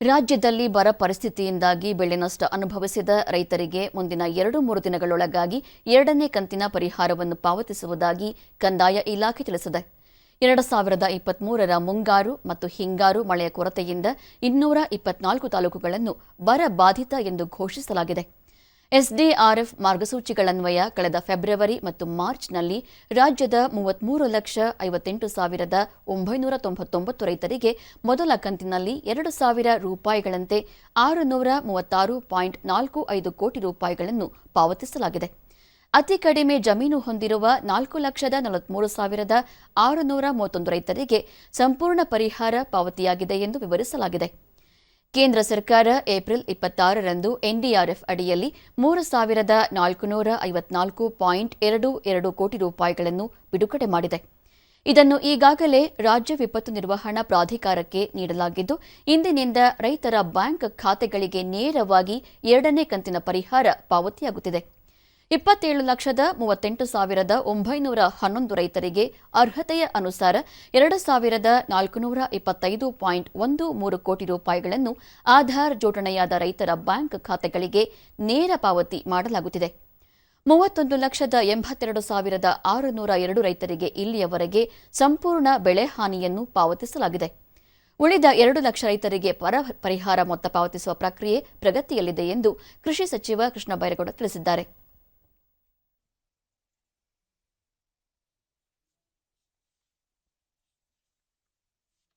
ರಾಜ್ಯದಲ್ಲಿ ಬರ ಪರಿಸ್ಥಿತಿಯಿಂದಾಗಿ ಬೆಳೆ ನಷ್ಟ ಅನುಭವಿಸಿದ ರೈತರಿಗೆ ಮುಂದಿನ ಎರಡು ಮೂರು ದಿನಗಳೊಳಗಾಗಿ ಎರಡನೇ ಕಂತಿನ ಪರಿಹಾರವನ್ನು ಪಾವತಿಸುವುದಾಗಿ ಕಂದಾಯ ಇಲಾಖೆ ತಿಳಿಸಿದೆ. ಎರಡು ಸಾವಿರದ ಇಪ್ಪತ್ಮೂರರ ಮುಂಗಾರು ಮತ್ತು ಹಿಂಗಾರು ಮಳೆಯ ಕೊರತೆಯಿಂದ ಇನ್ನೂರ ಇಪ್ಪತ್ನಾಲ್ಕು ತಾಲೂಕುಗಳನ್ನು ಬರ ಬಾಧಿತ ಎಂದು ಘೋಷಿಸಲಾಗಿದೆ. ಎಸ್ಡಿಆರ್ಎಫ್ ಮಾರ್ಗಸೂಚಿಗಳನ್ವಯ ಕಳೆದ ಫೆಬ್ರವರಿ ಮತ್ತು ಮಾರ್ಚ್ನಲ್ಲಿ ರಾಜ್ಯದ ಮೂವತ್ಮೂರು ಲಕ್ಷ ಐವತ್ತೆಂಟು ಸಾವಿರದ ಒಂಬೈನೂರ ತೊಂಬತ್ತೊಂಬತ್ತು ರೈತರಿಗೆ ಮೊದಲ ಕಂತಿನಲ್ಲಿ ಎರಡು ಸಾವಿರ ರೂಪಾಯಿಗಳಂತೆ ಆರುನೂರ ಮೂವತ್ತಾರು ಪಾಯಿಂಟ್ ನಾಲ್ಕು ಐದು ಕೋಟಿ ರೂಪಾಯಿಗಳನ್ನು ಪಾವತಿಸಲಾಗಿದೆ. ಅತಿ ಕಡಿಮೆ ಜಮೀನು ಹೊಂದಿರುವ ನಾಲ್ಕು ಲಕ್ಷದ ನಲವತ್ಮೂರು ಸಾವಿರದ ಆರುನೂರ ಮೂವತ್ತೊಂದು ರೈತರಿಗೆ ಸಂಪೂರ್ಣ ಪರಿಹಾರ ಪಾವತಿಯಾಗಿದೆ ಎಂದು ವಿವರಿಸಲಾಗಿದೆ. ಕೇಂದ್ರ ಸರ್ಕಾರ ಏಪ್ರಿಲ್ ಇಪ್ಪತ್ತಾರರಂದು ಎನ್ಡಿಆರ್ಎಫ್ ಅಡಿಯಲ್ಲಿ ಮೂರು ಸಾವಿರದ ನಾಲ್ಕುನೂರ ಐವತ್ನಾಲ್ಕು ಪಾಯಿಂಟ್ ಎರಡು ಎರಡು ಕೋಟಿ ರೂಪಾಯಿಗಳನ್ನು ಬಿಡುಗಡೆ ಮಾಡಿದೆ. ಇದನ್ನು ಈಗಾಗಲೇ ರಾಜ್ಯ ವಿಪತ್ತು ನಿರ್ವಹಣಾ ಪ್ರಾಧಿಕಾರಕ್ಕೆ ನೀಡಲಾಗಿದ್ದು, ಇಂದಿನಿಂದ ರೈತರ ಬ್ಯಾಂಕ್ ಖಾತೆಗಳಿಗೆ ನೇರವಾಗಿ ಎರಡನೇ ಕಂತಿನ ಪರಿಹಾರ ಪಾವತಿಯಾಗುತ್ತಿದೆ. ಇಪ್ಪತ್ತೇಳು ಲಕ್ಷದ ಮೂವತ್ತೆಂಟು ಸಾವಿರದ ಒಂಬೈನೂರ ಹನ್ನೊಂದು ರೈತರಿಗೆ ಅರ್ಹತೆಯ ಅನುಸಾರ ಎರಡು ಸಾವಿರದ ನಾಲ್ಕುನೂರ ಇಪ್ಪತ್ತೈದು ಪಾಯಿಂಟ್ ಒಂದು ಮೂರು ಕೋಟಿ ರೂಪಾಯಿಗಳನ್ನು ಆಧಾರ್ ಜೋಡಣೆಯಾದ ರೈತರ ಬ್ಯಾಂಕ್ ಖಾತೆಗಳಿಗೆ ನೇರ ಪಾವತಿ ಮಾಡಲಾಗುತ್ತಿದೆ. ಮೂವತ್ತೊಂದು ಲಕ್ಷದ ಎಂಬತ್ತೆರಡು ಸಾವಿರದ ಆರುನೂರ ಎರಡು ರೈತರಿಗೆ ಇಲ್ಲಿಯವರೆಗೆ ಸಂಪೂರ್ಣ ಬೆಳೆ ಹಾನಿಯನ್ನು ಪಾವತಿಸಲಾಗಿದೆ. ಉಳಿದ ಎರಡು ಲಕ್ಷ ರೈತರಿಗೆ ಪರ ಪರಿಹಾರ ಮೊತ್ತ ಪಾವತಿಸುವ ಪ್ರಕ್ರಿಯೆ ಪ್ರಗತಿಯಲ್ಲಿದೆ ಎಂದು ಕೃಷಿ ಸಚಿವ ಕೃಷ್ಣ ಬೈರೇಗೌಡ ತಿಳಿಸಿದ್ದಾರೆ.